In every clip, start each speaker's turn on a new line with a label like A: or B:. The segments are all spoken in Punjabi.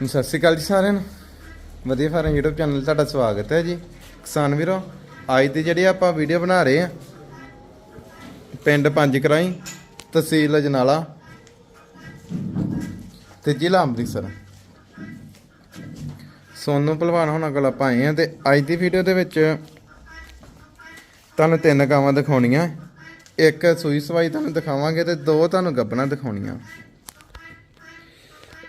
A: ਸਤਿ ਸ਼੍ਰੀ ਅਕਾਲ ਜੀ ਸਾਰਿਆਂ ਨੂੰ। ਵਧੀਆ ਫਾਰਮ YouTube ਚੈਨਲ ਤੁਹਾਡਾ ਸਵਾਗਤ ਹੈ ਜੀ। ਕਿਸਾਨ ਵੀਰੋ, ਅੱਜ ਦੀ ਜਿਹੜੀ ਆਪਾਂ ਵੀਡੀਓ ਬਣਾ ਰਹੇ ਆ ਪਿੰਡ ਪੰਜ ਕਰਾਈ ਤਹਿਸੀਲ ਅਜਨਾਲਾ ਤੇ ਜ਼ਿਲ੍ਹਾ ਅੰਮ੍ਰਿਤਸਰ। ਸੋਨੂ ਪਹਿਲਵਾਨ ਹੋਣਾ ਕੋਲ ਆਪਾਂ ਆਏ ਆ ਤੇ ਅੱਜ ਦੀ ਵੀਡੀਓ ਦੇ ਵਿੱਚ ਤੁਹਾਨੂੰ ਤਿੰਨ ਗਾਵਾਂ ਦਿਖਾਉਣੀਆਂ। ਇੱਕ ਸੂਈ ਸਵਾਈ ਤੁਹਾਨੂੰ ਦਿਖਾਵਾਂਗੇ ਤੇ ਦੋ ਤੁਹਾਨੂੰ ਗੱਬਣਾ ਦਿਖਾਉਣੀਆਂ।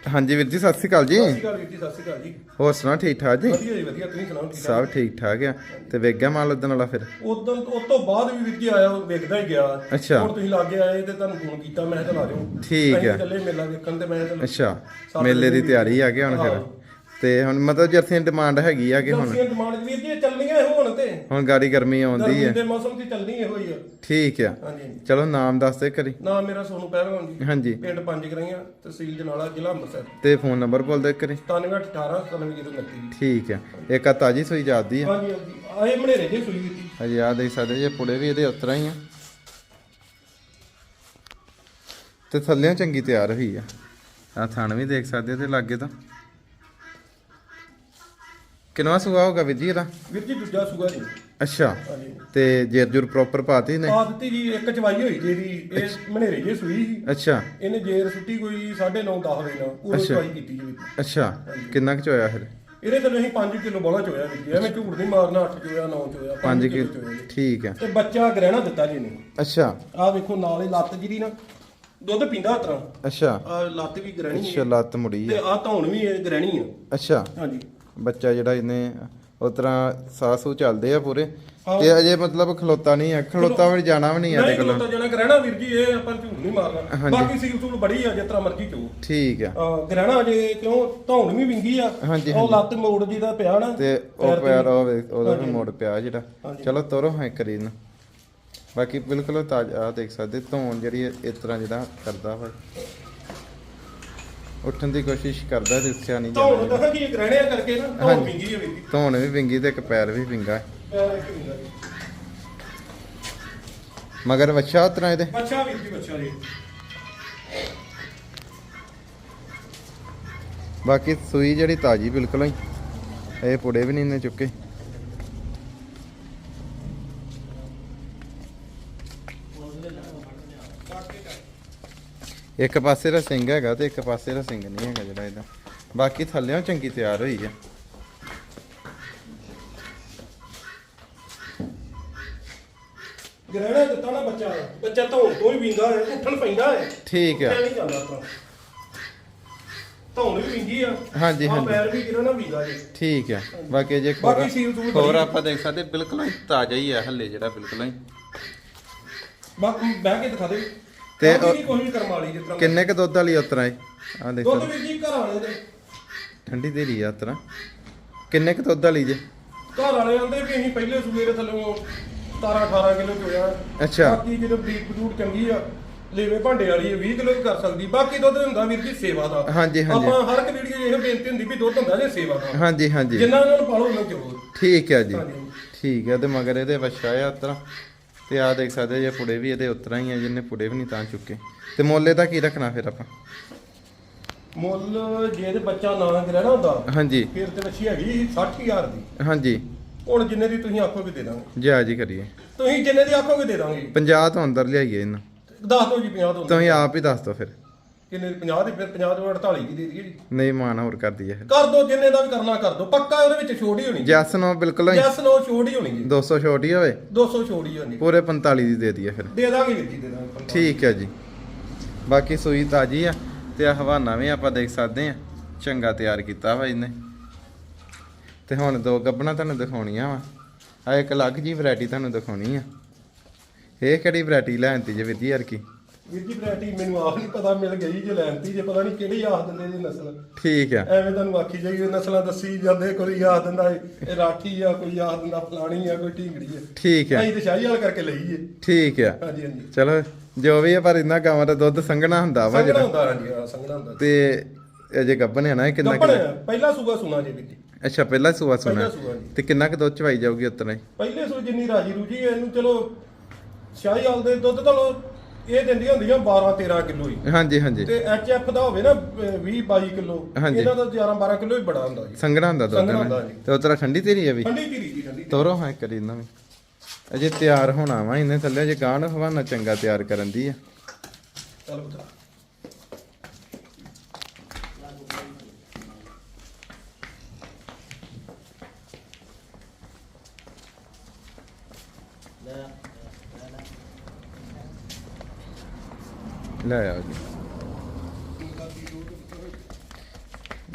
A: ਹਾਂਜੀ ਵੀਰ ਜੀ ਸਤਿ ਸ਼੍ਰੀ ਅਕਾਲ ਜੀ।
B: ਸਤਿ ਸ਼੍ਰੀ ਅਕਾਲ ਵੀਰ ਜੀ ਸਤਿ ਸ਼੍ਰੀ ਅਕਾਲ ਜੀ।
A: ਹੋਰ ਸੁਣਾ ਠੀਕ ਠਾਕ ਜੀ?
B: ਵਧੀਆ ਜੀ ਵਧੀਆ ਤੁਸੀਂ ਸੁਣਾਓ ਠੀਕ
A: ਸਭ ਠੀਕ ਠਾਕ ਆ। ਤੇ ਵੇਖ ਗਿਆ ਮਾਲ ਉਦਣ ਵਾਲਾ ਫਿਰ?
B: ਉਦੋਂ ਉਸ ਤੋਂ ਬਾਅਦ ਵੀ ਵੀਰ ਜੀ ਆਇਆ ਵੇਖਦਾ ਹੀ ਗਿਆ।
A: ਅੱਛਾ।
B: ਹੁਣ ਤੁਸੀਂ ਲਾਗੇ ਆਏ ਤੇ ਤੁਹਾਨੂੰ ਫੋਨ ਕੀਤਾ ਮੈਂ ਕਿਹਾ ਚਲ ਆ ਜਾਓ।
A: ਠੀਕ ਆ।
B: ਚੱਲੇ ਮੇਲਾ ਵੇਖਣ ਤੇ ਮੈਂ ਚਲ
A: ਅੱਛਾ। ਮੇਲੇ ਦੀ ਤਿਆਰੀ ਆ ਗਈ ਹੁਣ ਫਿਰ। ਤੇ ਹੁਣ ਮਤਲਬ ਜਰਸੀਆਂ ਡਿਮਾਂਡ ਹੈਗੀ ਆ ਕਿ ਹੁਣ?
B: ਜਰਸੀਆਂ ਡਿਮਾਂਡ ਵੀਰ ਜੀ ਇਹ ਚੱਲਣੀਆਂ ਹੁਣ ਤੇ।
A: ਹੁਣ ਗਾੜੀ ਗਰਮੀ ਆਉਂਦੀ
B: ਗਰਮੀ
A: ਹੈ
B: ਦੇ ਮੌਸਮ 'ਚ ਚੱਲਣੀ ਇਹੋ ਹੀ ਆ।
A: ਠੀਕ ਆ।
B: ਹਾਂਜੀ ਹਾਂਜੀ।
A: ਚਲੋ ਨਾਮ ਦੱਸ ਦੇ ਕਰੀ
B: ਨਾਮ ਮੇਰਾ ਸੋਨੂ ਪਹਿਲਵਾਨ ਜੀ।
A: ਹਾਂਜੀ।
B: ਪਿੰਡ ਪੰਜ ਗਰਾਈਆਂ ਤਹਿਸੀਲ ਜਨਾਲਾ ਜ਼ਿਲ੍ਹਾ ਅੰਮ੍ਰਿਤਸਰ।
A: ਤੇ ਫੋਨ ਨੰਬਰ ਬੋਲ ਦੇ ਕਰੀ
B: 9718 9729 ਜੀ
A: ਠੀਕ ਆ। ਇੱਕ ਆ ਤਾਜੀ ਸੂਈ ਜਾਂਦੀ ਆ।
B: ਹਾਂਜੀ ਹਾਂਜੀ। ਆਏ ਮਨੇਰੇ ਜੇ ਸੂਈ ਜੀ
A: ਹਜੇ ਆ ਦੇਖ ਸਕਦੇ ਜੇ ਪੁੜੇ ਵੀ ਇਹਦੇ ਉਤਰਾ ਹੀ ਆ। ਤੇ ਥੱਲਿਓਂ ਚੰਗੀ ਤਿਆਰ ਹੋਈ ਆ। ਆ ਥਣ ਵੀ ਦੇਖ ਸਕਦੇ ਤੇ ਲਾਗੇ ਤਾਂ। ਕਿੰਨਾ ਸੂਆ ਹੋਗਾ ਵੀਰ ਜੀ ਇਹਦਾ?
B: ਵੀਰ ਜੀ ਦੂਜਾ ਸੂਆ ਜੀ।
A: ਅੱਛਾ
B: ਹਾਂਜੀ।
A: ਤੇ ਜੇਰ ਜੁਰ ਪ੍ਰੋਪਰ ਪਾਤੀ ਨੇ
B: ਆ ਦਿੱਤੀ ਜੀ ਇੱਕ ਚਵਾਈ ਹੋਈ ਜੀ ਇਹਦੀ ਇਹ ਮਨੇਰੇ ਜੇ ਸੂਈ ਸੀ।
A: ਅੱਛਾ।
B: ਇਹਨੇ ਜੇਰ ਸੁੱਟੀ ਕੋਈ 9.5 10 ਵਜੇ ਨਾਲ
A: ਅੱਛਾ।
B: ਚਵਾਈ ਕੀਤੀ ਜੀ
A: ਅੱਛਾ। ਕਿੰਨਾ ਕੁ ਚੋਇਆ ਫਿਰ?
B: ਇਹਦੇ ਤੇ ਅਸੀਂ 5 ਕਿਲੋ ਬੋਲਾ ਚੋਇਆ ਵੀ ਜੀ ਐਵੇਂ ਝੂਠ ਨਹੀਂ ਮਾਰਨਾ 8 ਚੋਇਆ 9 ਚੋਇਆ
A: 5
B: ਕਿਲੋ
A: ਕਿ
B: ਚੋਇਆ ਜੀ।
A: ਠੀਕ ਆ
B: ਤੇ ਬੱਚਾ ਗ੍ਰਹਿਣਾ ਦਿੱਤਾ ਜੀ ਇਹਨੇ।
A: ਅੱਛਾ।
B: ਆਹ ਵੇਖੋ ਨਾਲ ਇਹ ਲੱਤ ਜਿਹੜੀ ਨਾ ਦੁੱਧ ਪੀਂਦਾ ਤਰਾ
A: ਅੱਛਾ।
B: ਆ ਲੱਤ ਵੀ ਗ੍ਰਹਿਣੀ
A: ਅੱਛਾ
B: ਹੈ।
A: ਲੱਤ ਮੁੜੀ
B: ਤੇ
A: ਆ
B: ਧੌਣ ਵੀ ਇਹ ਗ੍ਰਹਿਣੀ ਆ
A: ਅੱਛਾ।
B: ਹਾਂਜੀ।
A: ਬੱਚਾ ਜਿਹੜਾ ਇਹਨੇ ਉਸ ਤਰ੍ਹਾਂ ਸਾਸੂ ਚੱਲਦੇ ਆ ਪੂਰੇ। ਤੇ ਅਜੇ ਮਤਲਬ ਖਲੋਤਾ ਨਹੀਂ ਆ। ਖਲੋਤਾ ਵੀ ਜਾਣਾ ਵੀ ਨਹੀਂ ਆ
B: ਨਹੀਂ
A: ਕੋਲ
B: ਤਾਂ ਜਣਾ। ਗ੍ਰਹਿਣਾ ਵੀਰ ਜੀ ਇਹ ਆਪਾਂ ਝੂਠ ਨਹੀਂ ਮਾਰਨਾ।
A: ਹਾਂਜੀ।
B: ਬਾਕੀ ਸੀਲ ਸੂਲ ਬੜੀ ਆ ਜਿਸ ਤਰ੍ਹਾਂ ਮਰਜ਼ੀ ਚੋ।
A: ਠੀਕ ਆ।
B: ਗ੍ਰਹਿਣਾ ਜੇ ਕਿਉਂ ਧੌਣ ਵੀ ਵਿੰਗੀ ਆ
A: ਹਾਂਜੀ,
B: ਉਹ ਲੱਤ ਮੋੜ ਜੀ ਦਾ ਪਿਆ ਨਾ
A: ਤੇ ਉਹ
B: ਪੈਰ
A: ਉਹ ਵੇਖ, ਉਹਦਾ ਵੀ। ਮੋੜ ਪਿਆ ਜਿਹੜਾ। ਚਲੋ ਤੋਰੋ ਹੈ ਕਰੀ ਨੂੰ ਬਾਕੀ ਬਿਲਕੁਲ ਤਾਜ਼ਾ ਦੇਖ ਸਕਦੇ ਧੌਣ ਜਿਹੜੀ ਇਹ- ਇਸ ਤਰ੍ਹਾਂ ਜਿਹੜਾ ਕਰਦਾ ਵਾ। ਉੱਠਣ ਦੀ ਕੋਸ਼ਿਸ਼ ਕਰਦਾ ਦਿਸਿਆ ਨਹੀਂ
B: ਧੌਣ
A: ਜਾਂਦਾ
B: ਕੀ ਗ੍ਰਹਿਣਿਆ ਕਰਕੇ ਨਾ ਧੌਣ
A: ਹਾਂਜੀ।
B: ਵੀਰ ਜੀ
A: ਧੌਣ ਵੀ ਵਿੰਗੀ ਤੇ ਇੱਕ ਪੈਰ ਵੀ ਵਿੰਗਾ। ਹੈ। ਮਗਰ ਵੱਛਾ ਉਸ ਤਰ੍ਹਾਂ ਇਹਦੇ?
B: ਬੱਚਾ ਵੀਰ ਜੀ ਬੱਚਾ ਜੀ।
A: ਬਾਕੀ ਸੂਈ ਜਿਹੜੀ ਤਾਜੀ ਬਿਲਕੁਲ ਹੀ ਇਹ ਪੁੜੇ ਵੀ ਨਹੀਂ ਨੇ ਚੁੱਕੇ। ਇੱਕ ਪਾਸੇ ਦਾ ਸਿੰਘ ਹੈਗਾ ਤੇ ਇੱਕ ਪਾਸੇ ਦਾ ਸਿੰਘ ਨਹੀਂ ਹੈਗਾ ਜਿਹੜਾ ਇਹਦਾ। ਬਾਕੀ ਥੱਲਿਓਂ ਚੰਗੀ ਤਿਆਰ ਹੋਈ ਆ।
B: ਗ੍ਰਹਿਣਾ ਦਿੱਤਾ ਨਾ ਬੱਚਾ। ਬੱਚਾ ਧੌਣ ਤੋਂ ਹੀ ਵਿੰਗਾ ਹੈ ਉੱਠਣ ਪੈਂਦਾ ਹੈ।
A: ਠੀਕ ਆ।
B: ਨਹੀਂ ਧੌਣ ਵੀ ਵਿੰਗੀ ਆ।
A: ਹਾਂਜੀ,
B: ਆਹ
A: ਹਾਂਜੀ।
B: ਪੈਰ ਵੀ ਕਿਹੜਾ ਨਾ ਵਿੰਗਾ ਜੀ।
A: ਠੀਕ ਆ। ਬਾਕੀ ਜੇ
B: ਬਾਕੀ ਸੀਲ ਸੂਲ
A: ਖੋਰ
B: ਬੜੀ-
A: ਆਪਾਂ ਦੇਖ ਸਕਦੇ ਬਿਲਕੁਲ ਹੀ ਤਾਜ਼ਾ ਹੀ ਆ ਹੱਲੇ ਜਿਹੜਾ ਬਿਲਕੁਲ ਹੀ।
B: ਬਾਕੀ ਬਹਿ ਕੇ ਦਿਖਾ ਦੇ।
A: ਤੇ
B: ਵੀ ਕਰਮ ਜਿਸ ਤਰ੍ਹਾਂ
A: ਕਿੰਨੇ ਕ ਦੁੱਧ ਵਾਲੀ ਉਤਰਾ ਹੈ ਆ ਦੇਖ
B: ਦੁੱਧ ਵੀਰ ਜੀ ਘਰ ਵਾਲੇ ਦੇ।
A: ਠੰਡੀ ਦੇਰੀ ਆ ਉਤਰਾ। ਕਿੰਨੇ ਕ ਦੁੱਧ ਵਾਲੀ ਜੇ?
B: ਘਰ ਵਾਲੇ ਆਂਦੇ ਵੀ ਅਸੀਂ ਪਹਿਲੇ ਸੂਏ ਦੇ ਥੱਲੋਂ 17 18 ਕਿਲੋ ਚੋਇਆ।
A: ਅੱਛਾ।
B: ਬਾਕੀ ਜਦੋਂ ਬਰੀਕ ਬਦੂੜ ਚੰਗੀ ਆ ਲੇਵੇ ਭਾਂਡੇ ਵਾਲੀ ਹੈ 20 ਕਿਲੋ ਵੀ ਕਰ ਸਕਦੀ। ਬਾਕੀ ਦੁੱਧ ਹੁੰਦਾ ਵੀਰ ਜੀ ਸੇਵਾ ਦਾ।
A: ਹਾਂਜੀ, ਹਾਂਜੀ।
B: ਆਪਾਂ ਹਰ ਇੱਕ ਵੀਡੀਓ ਇਹੋ ਬੇਨਤੀ ਹੁੰਦੀ ਵੀ ਦੁੱਧ ਹੁੰਦਾ ਜੇ ਸੇਵਾ ਦਾ।
A: ਹਾਂਜੀ ਹਾਂਜੀ।
B: ਜਿੰਨਾ ਉਹਨਾਂ ਨੂੰ ਪਾਲੋ ਉਹਨਾਂ ਚੋ
A: ਠੀਕ ਹੈ ਜੀ। ਠੀਕ ਹੈ ਤੇ ਮਗਰ ਇਹਦੇ ਵੱਛਾ ਆ ਉਤਰਾ। ਤੇ ਆ ਦੇਖ ਸਕਦੇ ਜੇ ਪੁੜੇ ਵੀ ਇਹਦੇ ਉਤਰਾ ਹੀ ਆ ਜਿੰਨੇ ਪੁੜੇ ਵੀ ਨਹੀਂ ਤਾਂ ਚੁੱਕੇ। ਤੇ ਮੋਲੇ ਦਾ ਕੀ ਰੱਖਣਾ ਫਿਰ ਆਪਾਂ?
B: ਮੁੱਲ ਜੇ ਇਹਦੇ ਬੱਚਾ ਨਾ ਰਹਿਣਾ ਹੁੰਦਾ
A: ਹਾਂਜੀ।
B: ਫਿਰ ਤੇ ਵੱਛੀ ਹੈਗੀ ਸੀ 60000 ਦੀ।
A: ਹਾਂਜੀ।
B: ਹੁਣ ਜਿੰਨੇ ਦੀ ਤੁਸੀਂ ਆਖੋਗੇ ਦੇ ਦਾਂਗੇ।
A: ਜਾ ਜੀ ਕਰੀਏ।
B: ਤੁਸੀਂ ਜਿੰਨੇ ਦੀ ਆਖੋਗੇ ਦੇ ਦਾਂਗੇ।
A: 50 ਤੋਂ ਅੰਦਰ ਲਿਆਈਏ ਇਹਨੂੰ।
B: ਦੱਸ ਦਿਓ ਜੀ 50 ਤੋਂ
A: ਤੁਸੀਂ ਆਪ ਹੀ ਦੱਸ ਦਿਓ ਫਿਰ।
B: ਕਿੰਨੇ ਦੀ? 50 ਦੀ ਫਿਰ 50 ਤੋਂ 48 ਦੀ ਦੇ ਦਈਏ ਜੀ
A: ਨਹੀਂ ਮਾਨ ਹੋਰ ਕਰ ਦਈਏ ਫਿਰ
B: ਕਰ ਦੋ ਜਿੰਨੇ ਦਾ ਵੀ ਕਰਨਾ ਕਰ ਦੋ। ਪੱਕਾ ਉਹਦੇ ਵਿੱਚ ਹੀ ਹੋਣੀ
A: ਜੈਸ ਨੂੰ ਬਿਲਕੁਲ ਹੀ
B: ਜੈਸ ਨੋ ਹੀ ਹੋਣੀ ਜੀ।
A: 200 ਛੋਟੀ ਹੋਵੇ?
B: 200 ਛੋੜ ਹੀ ਹੋਣੀ।
A: ਪੂਰੇ 45 ਦੀ ਦੇ ਦਈਏ ਫਿਰ।
B: ਦੇ ਦਾਂਗੇ ਵੀਰ ਜੀ ਦੇ ਦਾਂਗੇ
A: ਠੀਕ ਹੈ ਜੀ। ਬਾਕੀ ਸੂਈ ਤਾਜੀ ਆ ਤੇ ਆ ਹਵਾਨਾ ਵੀ ਆਪਾਂ ਦੇਖ ਸਕਦੇ ਆ। ਚੰਗਾ ਤਿਆਰ ਕੀਤਾ ਵਾ ਇਹਨੇ। ਤੇ ਹੁਣ ਦੋ ਗੱਬਣਾ ਤੁਹਾਨੂੰ ਦਿਖਾਉਣੀਆਂ ਵਾ। ਆ ਇੱਕ ਅਲੱਗ ਜੀ ਵੈਰਾਈਟੀ ਤੁਹਾਨੂੰ ਦਿਖਾਉਣੀ ਆ। ਇਹ ਕਿਹੜੀ ਵੈਰਾਈਟੀ ਲੈਣਤੀ ਜੇ ਵਿਧੀ ਯਾਰ ਕੀ?
B: ਵੀਰ ਜੀ ਵੈਰਾਈਟੀ ਮੈਨੂੰ ਆਪ ਨਹੀਂ ਪਤਾ ਮਿਲ ਗਈ ਜੇ ਲੈਣਤੀ ਜੇ ਪਤਾ ਨਹੀਂ ਕਿਹੜੀ ਆਖ ਦਿੰਦੇ ਜੀ ਨਸਲ।
A: ਠੀਕ ਆ।
B: ਐਵੇਂ ਤੁਹਾਨੂੰ ਆਖੀ ਜਾਈਏ ਨਸਲਾਂ ਦੱਸੀ ਜਾਂਦੇ ਕੋਈ ਆਖ ਦਿੰਦਾ ਇਹ ਰਾਠੀ ਆ ਕੋਈ ਆਖ ਦਿੰਦਾ ਫਲਾਣੀ ਆ ਕੋਈ ਢੀਂਗੜੀ ਆ।
A: ਠੀਕ ਆ।
B: ਅਸੀਂ ਤੇ ਸ਼ਾਹੀ ਵਾਲ ਕਰਕੇ ਲਈਏ
A: ਠੀਕ ਆ।
B: ਹਾਂਜੀ ਹਾਂਜੀ।
A: ਚਲੋ ਜੋ ਵੀ ਆ ਪਰ ਇਹਨਾਂ ਗਾਵਾਂ ਦਾ ਦੁੱਧ ਸੰਘਣਾ ਹੁੰਦਾ ਵਾ ਜਿਹੜਾ।
B: ਹੁੰਦਾ ਹਾਂਜੀ ਹਾਂ ਸੰਗਣਾ ਹੁੰਦਾ।
A: ਤੇ ਅਜੇ ਗੱਬਨ ਹੈ ਨਾ ਇਹ ਕਿੰਨਾ ਕਿੰਨਾ
B: ਪਹਿਲਾ ਸੂਗਾ ਸੁਣਾ ਜੀ ਵੀਰ ਜੀ।
A: ਅੱਛਾ ਪਹਿਲਾ ਸੂਆ ਸੁਣਾ।
B: ਪਹਿਲਾ ਸੂਆ ਜੀ
A: ਤੇ ਕਿੰਨਾ ਕੁ ਦੁੱਧ ਚਵਾਈ ਜਾਊਗੀ ਉਤਨਾ ਹੀ?
B: ਪਹਿਲੇ ਸੂ ਜਿੰਨੀ ਰਾਜੀ ਰੂਜੀ ਇਹਨੂੰ ਚਲੋ ਸ਼ਾਹੀ ਵਾਲ ਦੇ ਦੁੱਧ ਤਾਂ ਲੋ ਇਹ ਦਿੰਦੀਆਂ ਹੁੰਦੀਆਂ 12 13 ਕਿਲੋ ਹੀ।
A: ਹਾਂਜੀ ਹਾਂਜੀ।
B: ਤੇ ਐਫ ਦਾ ਹੋਵੇ ਨਾ 20 22 ਕਿਲੋ
A: ਹਾਂਜੀ।
B: ਇਹਨਾਂ ਦਾ 11 12 ਕਿਲੋ ਹੀ ਬੜਾ ਹੁੰਦਾ ਜੀ।
A: ਸੰਘਣਾ ਹੁੰਦਾ ਦੁੱਧ
B: ਸੰਘਣਾ
A: ਨਾ।
B: ਹੁੰਦਾ ਜੀ।
A: ਤੇ ਉਤਰਾ ਠੰਡੀ ਤੇਰੀ ਆ ਵੀ?
B: ਠੰਡੀ ਧੀਰੀ ਜੀ ਠੰਡੀ
A: ਤੋਰੋ। ਹਾਂ ਕਰੀ ਨਾ। ਵੀ ਅਜੇ ਤਿਆਰ ਹੋਣਾ ਵਾ ਇਹਨੇ ਥੱਲੇ ਜੇ ਗਾਣ ਹਵਾਨਾ ਚੰਗਾ ਤਿਆਰ ਕਰਨ ਦੀ ਆ।
B: ਚੱਲ ਬਤਾ
A: ਲੈ। ਆਓ ਜੀ।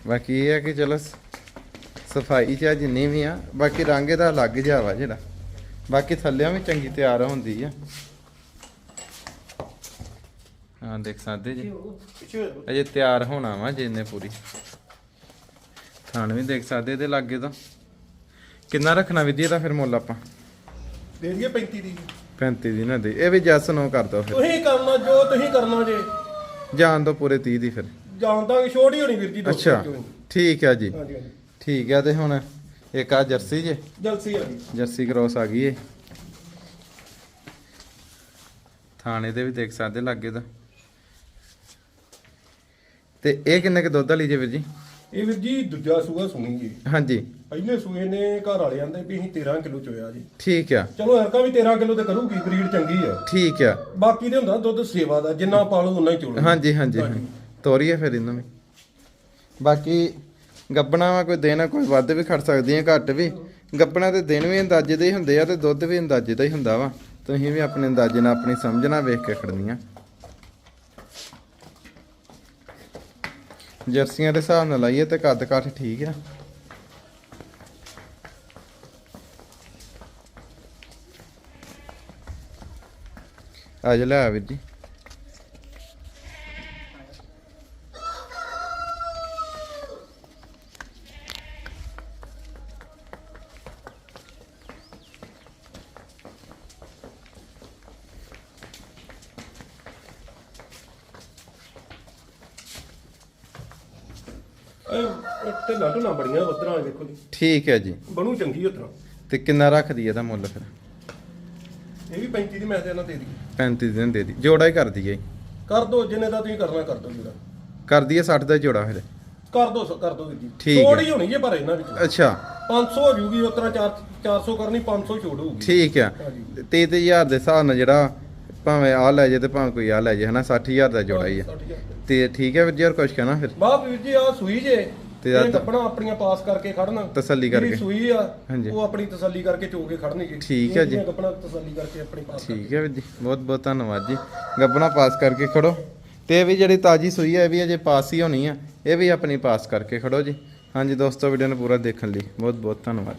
A: ਬਾਕੀ ਇਹ ਹੈ ਕਿ ਚਲੋ ਸਫ਼ਾਈ ਚ ਜਿੰਨੀ ਵੀ ਆ, ਬਾਕੀ ਰੰਗ ਇਹਦਾ ਅਲੱਗ ਜਿਹਾ ਜਿਹੜਾ। ਬਾਕੀ ਥੱਲਿਆਂ ਵੀ ਚੰਗੀ ਤਿਆਰ ਹੁੰਦੀ ਆ। ਹਾਂ, ਦੇਖ ਸਕਦੇ ਜੀ। ਅਜੇ ਤਿਆਰ ਹੋਣਾ ਵਾ ਜਿੰਨੇ ਪੂਰੀ। ਥਾਣ ਵੀ ਦੇਖ ਸਕਦੇ ਇਹਦੇ ਲਾਗੇ ਤਾਂ। ਕਿੰਨਾ ਰੱਖਣਾ ਵਿਧੀ ਇਹਦਾ ਫਿਰ ਮੁੱਲ ਆਪਾਂ?
B: ਦੇ ਦਈਏ 35 ਦੀ।
A: 35 ਦੀ ਨਾ ਦੇ। ਇਹ ਵੀ ਜੈਸ ਨੋ ਕਰ ਦੋ ਫਿਰ।
B: ਤੁਸੀਂ ਕਰਨਾ ਜੋ ਤੁਸੀਂ ਕਰਨਾ ਜੇ।
A: ਜਾਣ ਦੋ ਪੂਰੇ 30 ਦੀ ਫਿਰ।
B: ਜਾਣਦਾ ਕਿ ਛੋਟੀ ਹੋਣੀ ਵੀਰ ਜੀ ਦੋ
A: ਅੱਛਾ। ਠੀਕ ਆ ਜੀ।
B: ਹਾਂਜੀ ਹਾਂਜੀ।
A: ਠੀਕ ਆ ਤੇ ਹੁਣ ਇੱਕ ਆ ਜਰਸੀ ਜੇ।
B: ਜਲਸੀ ਆ ਜੀ।
A: ਜਰਸੀ ਕ੍ਰੋਸ ਆ ਗਈ ਏ। ਥਾਣੇ ਦੇ ਵੀ ਦੇਖ ਸਕਦੇ ਲੱਗੇ ਤਾਂ। ਤੇ ਇਹ ਕਿੰਨੇ ਕ ਦੁੱਧ ਵਾਲੀ ਜੇ ਵੀਰ ਜੀ?
B: ਇਹ ਵੀਰ ਜੀ ਦੂਜਾ ਸੂਆ ਸੁਣੀ ਜੀ
A: ਹਾਂਜੀ।
B: ਪਹਿਲੇ ਸੂਏ ਨੇ ਘਰ ਵਾਲੇ ਆਂਦੇ ਵੀ ਅਸੀਂ 13 ਕਿਲੋ ਚੋਇਆ ਜੀ।
A: ਠੀਕ ਆ।
B: ਚਲੋ ਹਰਕਾ ਵੀ 13 ਕਿਲੋ ਤੇ ਕਰੂਗੀ ਬਰੀਡ ਚੰਗੀ ਆ।
A: ਠੀਕ ਆ।
B: ਬਾਕੀ ਦੇ ਹੁੰਦਾ ਦੁੱਧ ਸੇਵਾ ਦਾ ਜਿੰਨਾ ਪਾਲੋ ਉਨਾ ਹੀ ਚੋਲੋ
A: ਹਾਂਜੀ ਹਾਂਜੀ ਹਾਂਜੀ। ਤੋਰੀਏ ਫਿਰ ਇਹਨਾਂ ਵੀ ਬਾਕੀ ਗੱਬਣਾ ਵਾ ਕੋਈ ਦਿਨ ਕੋਈ ਵੱਧ ਵੀ ਖੜ ਸਕਦੀਆਂ ਘੱਟ ਵੀ। ਗੱਬਣਾ ਤੇ ਦਿਨ ਵੀ ਅੰਦਾਜ਼ੇ ਦੇ ਹੀ ਹੁੰਦੇ ਆ ਤੇ ਦੁੱਧ ਵੀ ਅੰਦਾਜ਼ੇ ਦਾ ਹੀ ਹੁੰਦਾ ਵਾ। ਤੁਸੀਂ ਵੀ ਆਪਣੇ ਅੰਦਾਜ਼ੇ ਨਾਲ ਆਪਣੀ ਸਮਝ ਨਾਲ ਵੇਖ ਕੇ ਖੜਨੀਆਂ। ਜਰਸੀਆਂ ਦੇ ਹਿਸਾਬ ਨਾਲ ਲਾਈਏ ਤੇ ਕੱਦ ਕਾਠ ਠੀਕ ਆ। ਅੱਜ ਲੈ ਆ ਵੀਰ ਜੀ।
B: ਇਹ ਬੜੀਆਂ ਵੇਖੋ ਜੀ।
A: ਠੀਕ ਹੈ ਜੀ।
B: ਬਣੂ ਚੰਗੀ ਉਤਰਾ
A: ਤੇ ਕਿੰਨਾ ਰੱਖਦੀ ਇਹਦਾ ਮੁੱਲ ਫਿਰ?
B: ਇਹ ਵੀ 35 ਦੀ ਮੈਂ ਤੇ ਇਹਨਾਂ ਦੇ ਦੀ
A: 35 ਦਿਨ ਦੇ ਦੀ। ਜੋੜਾ ਹੀ ਕਰ ਦਈਏ।
B: ਕਰ ਦੋ ਜਿੰਨੇ ਦਾ ਤੁਸੀਂ ਕਰਨਾ ਕਰ ਦੋ ਜਿਹੜਾ
A: ਕਰ ਦਈਏ 60 ਦਾ ਜੋੜਾ ਫਿਰ।
B: ਕਰ ਦੋ ਕਰ ਦੋ ਜੀ।
A: ਠੀਕ ਹੈ।
B: ਥੋੜੀ ਹੋਣੀ ਜੇ ਪਰ ਇਹਨਾਂ ਵਿੱਚ।
A: ਅੱਛਾ।
B: 500 ਹੋ ਜੂਗੀ ਉਤਰਾ 400 ਕਰਨੀ 500 ਛੋੜ ਹੋਊਗੀ।
A: ਠੀਕ ਆ
B: ਹਾਂਜੀ।
A: 33000 ਦੇ ਹਿਸਾਬ ਨਾਲ ਜਿਹੜਾ ਭਾਵੇਂ ਆ ਲੈ ਜੇ ਤੇ ਭਾਵੇਂ ਕੋਈ ਆ ਲੈ ਜੇ ਹਨਾ? 60000 ਦਾ ਜੋੜਾ ਹੀ ਆ।
B: 60,000
A: ਤੇ ਠੀਕ ਹੈ ਵੀਰ ਜੀ ਹੋਰ ਕੁਝ ਕਹਿਣਾ ਫਿਰ?
B: ਬਾਪ ਵੀਰ ਜੀ ਆ ਸੂਈ ਜੇ
A: ਤੇ
B: ਇਹ ਕੱਪਣਾ ਆਪਣੀਆਂ ਪਾਸ ਕਰਕੇ ਖੜਨ।
A: ਤਸੱਲੀ ਕਰਕੇ।
B: ਸੂਈ ਆ। ਉਹ ਆਪਣੀ ਤਸੱਲੀ ਕਰਕੇ ਚੋ ਕੇ ਖੜਨੀ ਜੀ
A: ਠੀਕ ਹੈ ਜੀ।
B: ਕੱਪਣਾ ਤਸੱਲੀ ਕਰਕੇ ਆਪਣੀ ਪਾਸ
A: ਠੀਕ ਹੈ ਵੀਰ ਜੀ ਬਹੁਤ ਬਹੁਤ ਧੰਨਵਾਦ ਜੀ। ਗੱਬਣਾ ਪਾਸ ਕਰਕੇ ਖੜੋ। ਤੇ ਇਹ ਵੀ ਜਿਹੜੀ ਤਾਜੀ ਸੂਈ ਹੈ ਇਹ ਵੀ ਅਜੇ ਪਾਸ ਹੀ ਹੋਣੀ ਆ। ਇਹ ਵੀ ਆਪਣੀ ਪਾਸ ਕਰਕੇ ਖੜੋ ਜੀ। ਹਾਂਜੀ ਦੋਸਤੋ ਵੀਡੀਓ ਨੂੰ ਪੂਰਾ ਦੇਖਣ ਲਈ ਬਹੁਤ ਬਹੁਤ ਧੰਨਵਾਦ